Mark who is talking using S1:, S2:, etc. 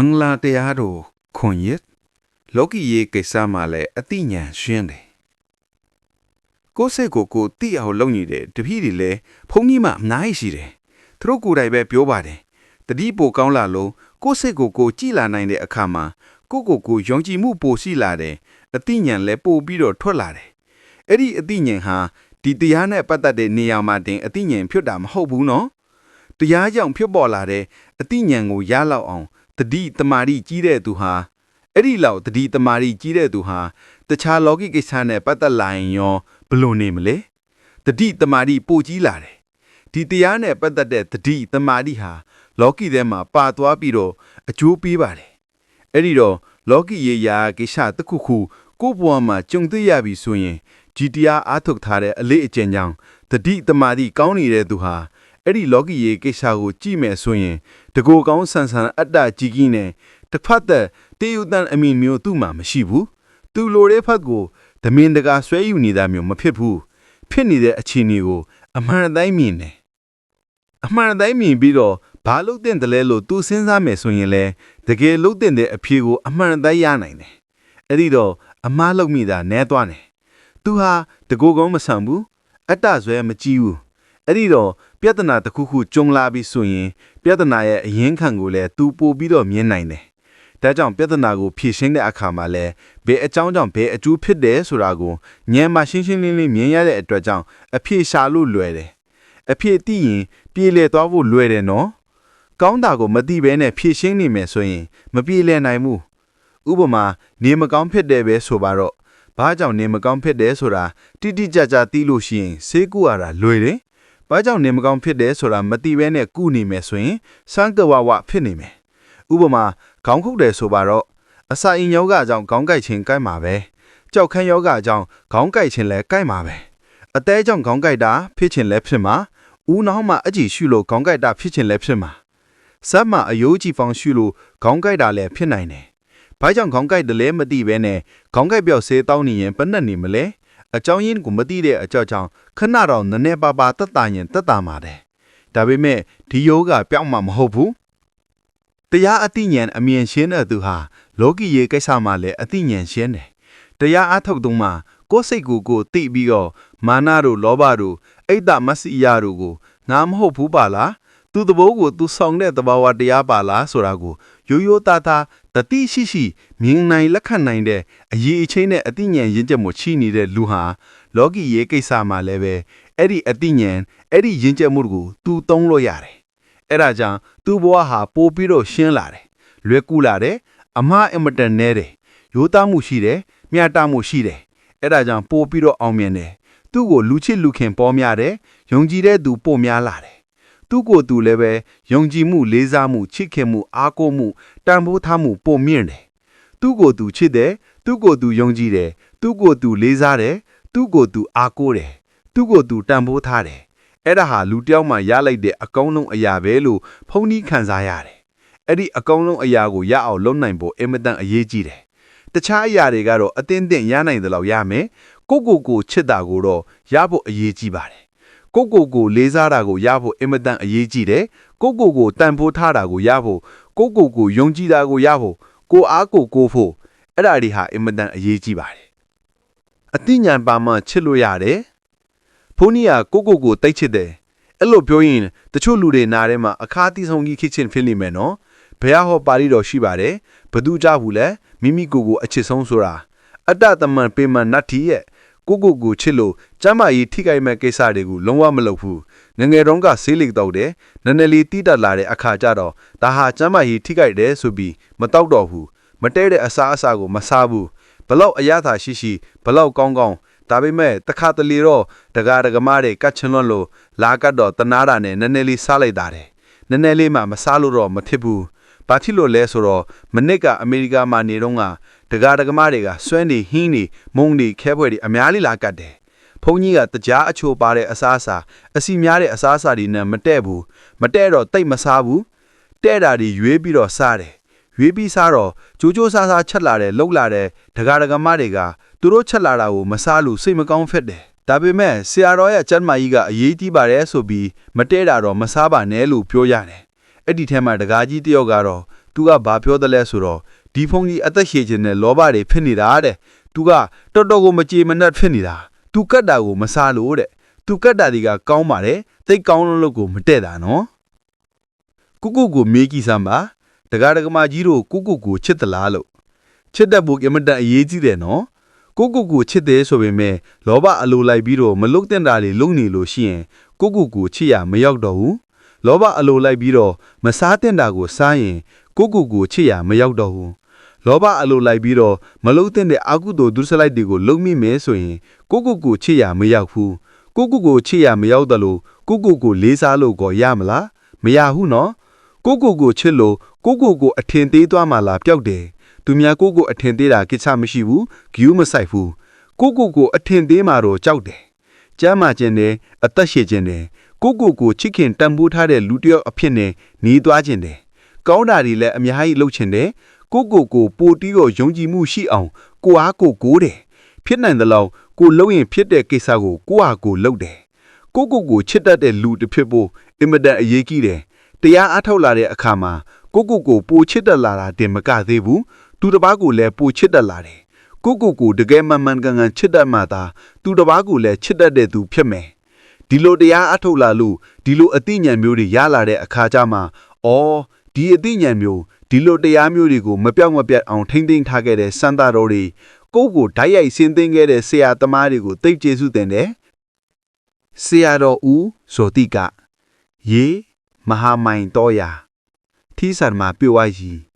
S1: မင်္ဂလာတရားတော်ခွန်ရစ်လောကီရေးကိစ္စမှာလည်းအတိညာဏ်ရှင်းတယ်ကိုယ့်စိတ်ကိုကိုယ်သိအောင်လုပ်နေတဲ့တပည့်တွေလည်းဘုန်းကြီးမှအများကြီးရှိတယ်သူတို့ကိုယ်တိုင်ပဲပြောပါတယ်တတိပိုကောင်းလာလို့ကိုယ့်စိတ်ကိုကိုယ်ကြည်လာနိုင်တဲ့အခါမှာကိုယ့်ကိုယ်ကိုယ်ယုံကြည်မှုပိုရှိလာတယ်အတိညာဏ်လည်းပိုပြီးတော့ထွက်လာတယ်အဲ့ဒီအတိညာဏ်ဟာဒီတရားနဲ့ပတ်သက်တဲ့နေရာမှာတင်အတိညာဏ်ဖြစ်တာမဟုတ်ဘူးနော်တရားကြောင့်ဖြစ်ပေါ်လာတဲ့အတိညာဏ်ကိုရလောက်အောင် တတိတမာရီကြီးတဲ့သူဟာအဲ့ဒီလောက်တတိတမာရီကြီးတဲ့သူဟာတခြားလောကီကိစ္စနဲ့ပတ်သက်လာရင်ရောဘယ်လို့နေမလဲတတိတမာရီပိုကြီးလာတယ်ဒီတရားနဲ့ပတ်သက်တဲ့တတိတမာရီဟာလောကီထဲမှာပါသွားပြီးတော့အကျိုးပေးပါတယ်အဲ့ဒီတော့လောကီရေရာကိစ္စတစ်ခုခုကိုယ့်ဘဝမှာကြုံတွေ့ရပြီဆိုရင်ဒီတရားအားထုတ်ထားတဲ့အလေးအကျင့်ကြောင့်တတိတမာရီကောင်းနေတဲ့သူဟာ အဲ့ဒီလောကီရေကိစ္စကိုကြည့်မယ်ဆိုရင်တကိုယ်ကောင်းဆန်ဆန်အတ္တကြီးကြီးနဲ့တစ်ဖက်သက်တေယုတန်အမင်မျိုးသူ့မှာမရှိဘူးသူလိုတဲ့ဖက်ကိုသမင်တကာဆွဲယူနေတာမျိုးမဖြစ်ဘူးဖြစ်နေတဲ့အခြေအနေကိုအမှန်တိုင်းမြင်တယ်အမှန်တိုင်းမြင်ပြီးတော့ဘာလို့တဲ့တယ်လဲလို့သူစဉ်းစားမယ်ဆိုရင်လေတကယ်လို့တဲ့တဲ့အဖြေကိုအမှန်တိုင်းရနိုင်တယ်အဲ့ဒီတော့အမားလုံးမိတာနဲသွားတယ်သူဟာတကိုယ်ကောင်းမဆန်ဘူးအတ္တဆွဲမကြည့်ဘူး အဲ့ဒီတော့ပြဿနာတစ်ခုခုကြုံလာပြီဆိုရင် ပြဿနာရဲ့အရင်းခံကိုလည်းသူပို့ပြီးတော့မြင်နိုင်တယ်ဒါကြောင့်ပြဿနာကိုဖြေရှင်းတဲ့အခါမှာလည်းဘယ်အကြောင်းကြောင့်ဘယ်အကျိုးဖြစ်တယ်ဆိုတာကိုဉာဏ်မှရှင်းရှင်းလင်းလင်းမြင်ရတဲ့အတွက်ကြောင့်အဖြေရှာလို့လွယ်တယ်အဖြေသိရင်ပြေလည်သွားဖို့လွယ်တယ်နော်ကောင်းတာကိုမသိဘဲနဲ့ဖြေရှင်းနေမယ်ဆိုရင် မပြေလည်နိုင်ဘူးဥပမာ နေမကောင်းဖြစ်တယ်ပဲဆိုပါတော့ဘာကြောင့်နေမကောင်းဖြစ်တယ်ဆိုတာတိတိကျကျသိလို့ရှိရင်ဆေးကုရတာလွယ်တယ်။ ဘာကြောင့်နေမကောင်းဖြစ်တယ်ဆိုတာမသိဘဲနဲ့ကုနေမယ်ဆိုရင်စမ်းကဝဝဖြစ်နေမယ်။ဥပမာခေါင်းခုတ်တယ်ဆိုပါတော့အစာအိမ်ယောဂအကြောင်းခေါင်းကိုက်ခြင်းကိုက်မှာပဲ။ကြောက်ခန်းယောဂအကြောင်းခေါင်းကိုက်ခြင်းလည်းကိုက်မှာပဲ။အသေးကြောင့်ခေါင်းကိုက်တာဖြစ်ခြင်းလည်းဖြစ်မှာ။ဦးနှောင်းမှာအကြည့်ရှုလို့ခေါင်းကိုက်တာဖြစ်ခြင်းလည်းဖြစ်မှာ။စက်မှာအယိုးကြည့်ဖောင်ရှုလို့ခေါင်းကိုက်တာလည်းဖြစ်နိုင်တယ်။ဘာကြောင့်ခေါင်းကိုက်တယ်လဲမသိဘဲနဲ့ခေါင်းကိုက်ပြောက်ဆေးတောင်းနေရင်ဘယ်နဲ့နေမလဲ။ အကြောင်းရင်းကိုမသိတဲ့အကြောင်းကြောင့်ခဏတော့နည်းနည်းပါးပါးတက်တာရင်တက်တာမှာတယ်။ဒါပေမဲ့ဒီယောဂပြောင်းမှာမဟုတ်ဘူး။တရားအတိညာဏ်အမြင်ရှင်းတဲ့သူဟာလောကီရေကိစ္စမှာလည်းအတိညာဏ်ရှင်းတယ်။တရားအထုတ်တုံးမှာကိုယ်စိတ်ကိုကိုယ်သိပြီးတော့မာနတို့လောဘတို့အိတ်တမစီယတို့ကိုငါမဟုတ်ဘူးပါလား။သူသဘောကိုသူဆောင်တဲ့သဘာဝတရားပါလားဆိုတာကိုရိုးရိုးသားသား တတိရှိရှိမြင်နိုင်လက်ခံနိုင်တဲ့အရေးအချင်းနဲ့အတိညာဉ်ရင့်ချက်မှုချိနေတဲ့လူဟာလောကီရေးကိစ္စမှာလည်းပဲအဲ့ဒီအတိညာဉ်အဲ့ဒီရင့်ချက်မှုကိုသူသုံးလို့ရတယ်အဲ့ဒါကြောင့်သူ့ဘဝဟာပိုပြီးတော့ရှင်းလာတယ်လွယ်ကူလာတယ်အမှားအင်မတန်နဲတယ်ရိုးသားမှုရှိတယ်မျှတမှုရှိတယ်အဲ့ဒါကြောင့်ပိုပြီးတော့အောင်မြင်တယ်သူ့ကိုလူချစ်လူခင်ပေါ်များတယ်ယုံကြည်တဲ့သူပို့များလာတယ် သူ့ကိုယ်သူလည်းပဲယုံကြည်မှုလေးစားမှုချစ်ခင်မှုအားကိုးမှုတန်ဖိုးထားမှုပုံမြင့်တယ်သူ့ကိုယ်သူချစ်တယ်သူ့ကိုယ်သူယုံကြည်တယ်သူ့ကိုယ်သူလေးစားတယ်သူ့ကိုယ်သူအားကိုးတယ်သူ့ကိုယ်သူတန်ဖိုးထားတယ်အဲ့ဒါဟာလူတစ်ယောက်မှရလိုက်တဲ့အကောင်းဆုံးအရာပဲလို့ဖုန်းကြီးခံစားရတယ်အဲ့ဒီအကောင်းဆုံးအရာကိုရအောင်လုပ်နိုင်ဖို့အင်မတန်အရေးကြီးတယ်တခြားအရာတွေကတော့အတင်းတင်းရနိုင်တယ်လို့ရမယ်ကိုကိုကိုချစ်တာကိုတော့ရဖို့အရေးကြီးပါတယ် ကိုကိုကိုလေးစားတာကိုရဖို့အင်မတန်အရေးကြီးတယ်ကိုကိုကိုတန်ဖိုးထားတာကိုရဖို့ကိုကိုကိုယုံကြည်တာကိုရဖို့ကိုအားကိုကိုဖို့အဲ့ဒါတွေဟာအင်မတန်အရေးကြီးပါတယ်အသိဉာဏ်ပါမှချစ်လို့ရတယ်ဖုန်းကြီးကကိုကိုကိုတိတ်ချစ်တယ်အဲ့လိုပြောရင်တချို့လူတွေနားထဲမှာအခါတီးဆုံးကြီးခစ်ချင်ဖြစ်နေမယ်နော်ဘယ်ဟောပါဠိတော်ရှိပါတယ်ဘသူကြဘူးလဲမိမိကိုယ်ကိုအချစ်ဆုံးဆိုတာအတ္တတမန်ပေမန်နတ်တီရဲ့ ကိုကိုကိုချစ်လို့ကျမ်းမာရေးထိခိုက်မဲ့ကိစ္စတွေကိုလုံးဝမလုပ်ဘူးငငယ်တုန်းကဆေးလိတော့တယ်နည်းနည်းလေးတီးတက်လာတဲ့အခါကျတော့ဒါဟာကျမ်းမာရေးထိခိုက်တယ်ဆိုပြီးမတောက်တော့ဘူးမတဲတဲ့အစားအစာကိုမစားဘူးဘလောက်အရသာရှိရှိဘလောက်ကောင်းကောင်းဒါပေမဲ့တခါတလေတော့တကားတကမားတွေကတ်ချင်လွန်းလို့လာကတ်တော့တနာတာနဲ့နည်းနည်းလေးစားလိုက်တာတယ်နည်းနည်းလေးမှမစားလို့တော့မဖြစ်ဘူး ဘာဖြစ်လို့လဲဆိုတော့မနစ်ကအမေရိကမှာနေတော့ကဒကာဒကမတွေကစွမ်းနေဟင်းနေမုံနေခဲဖွဲတွေအများကြီးလာကတ်တယ်။ဘုန်းကြီးကတကြားအချိုပါတဲ့အစားအစာအစီများတဲ့အစားအစာတွေနဲ့မတဲ့ဘူးမတဲ့တော့တိတ်မစားဘူးတဲ့တာတွေရွေးပြီးတော့စားတယ်ရွေးပြီးစားတော့ကြိုးကြိုးစားစားချက်လာတဲ့လှုပ်လာတဲ့ဒကာဒကမတွေကသူတို့ချက်လာတာကိုမစားလို့စိတ်မကောင်းဖြစ်တယ်ဒါပေမဲ့ဆရာတော်ရဲ့ကျမ်းမာကြီးကအရေးကြီးပါတယ်ဆိုပြီးမတဲတာတော့မစားပါနဲ့လို့ပြောရတယ် အဲ့ဒီထဲမှာဒကာကြီးတယောက်ကတော့တ
S2: သူကဘာပြောတယ်လဲဆိုတော့ဒီဖုန်းကြီးအသက်ရှည်ခြင်းနဲ့လောဘတွေဖြစ်နေတာတဲ့သူကတော်တော်ကိုမကြေမနက်ဖြစ်နေတာသူကတ်တာကိုမစားလို့တဲ့သူကတ်တာဒီကကောင်းပါတယ်သိတ်ကောင်းလို့လို့ကိုမတည့်တာနော်ကုကုကိုမေးကြည့်စမ်းပါတကားတကမာကြီးတို့ကုကုကိုချစ်သလားလို့ချစ်တတ်ဖို့အမတန်အရေးကြီးတယ်နော်ကိုကိုကိုချစ်တယ်ဆိုပေမဲ့လောဘအလိုလိုက်ပြီးတော့မလုတ်တင်တာတွေလုံနေလို့ရှိရင်ကိုကိုကိုချစ်ရမရောက်တော့ဘူး လောဘအလိုလိုက်ပြီးတော့မစားတင်တာကိုစားရင်ကိုကိုကိုချစ်ရမရောက်တော့ဘူးလောဘအလိုလိုက်ပြီးတော့မလုတ်တင်တဲ့အကုသိုလ်ဒုစရိုက်တွေကိုလုံမိမယ်ဆိုရင်ကိုကိုကိုချစ်ရမရောက်ဘူးကိုကိုကိုချစ်ရမရောက်တယ်လို့ကိုကိုကိုလေးစားလို့ကိုရမလားမရဘူးနော်ကိုကိုကိုချစ်လို့ကိုကိုကိုအထင်သေးသွားမှလားပျောက်တယ်သူများကိုကိုအထင်သေးတာကိစ္စမရှိဘူးဂယူးမဆိုင်ဘူးကိုကိုကိုအထင်သေးမှတော့ကြောက်တယ်ကျမ်းမာခြင်းနဲ့အသက်ရှည်ခြင်းနဲ့ ကိုကိုကိုချစ်ခင်တန်ဖိုးထားတဲ့လူတစ်ယောက်အဖြစ်နဲ့หนีသွားခြင်းတယ်ကောင်းတာတွေလည်းအများကြီးလုပ်ခြင်းတယ်ကိုကိုကိုပိုတီးကိုယုံကြည်မှုရှိအောင်ကိုအားကိုကိုးတယ်ဖြစ်နိုင်သလောက်ကိုလုံရင်ဖြစ်တဲ့ကိစ္စကိုကိုအားကိုလုပ်တယ်ကိုကိုကိုချစ်တတ်တဲ့လူတစ်ဖြစ်ဖို့အင်မတန်အရေးကြီးတယ်တရားအထောက်လာတဲ့အခါမှာကိုကိုကိုပိုချစ်တတ်လာတာတင်မကသေးဘူးသူတစ်ပါးကိုလည်းပိုချစ်တတ်လာတယ်ကိုကိုကိုတကယ်မှန်မှန်ကန်ကန်ချစ်တတ်မှသာသူတစ်ပါးကိုလည်းချစ်တတ်တဲ့သူဖြစ်မယ် ဒီလိုတရားအထုတ်လာလို့ဒီလိုအသိဉာဏ်မျိုးတွေရလာတဲ့အခါကျမှအော်ဒီအသိဉာဏ်မျိုးဒီလိုတရားမျိုးတွေကိုမပြောက်မပြတ်အောင်ထိမ့်သိမ်းထားခဲ့တဲ့စံသားတော်တွေကိုယ့်ကိုဓာတ်ရိုက်ဆင်းသင်းခဲ့တဲ့ဆရာသမားတွေကိုသိပ်ကျေးဇူးတင်တယ်ဆရာတော်ဦးဆိုတိကယေမဟာမိုင်တော်ယာထီးဆန်မှာပြုတ်ဝိုင်းကြီး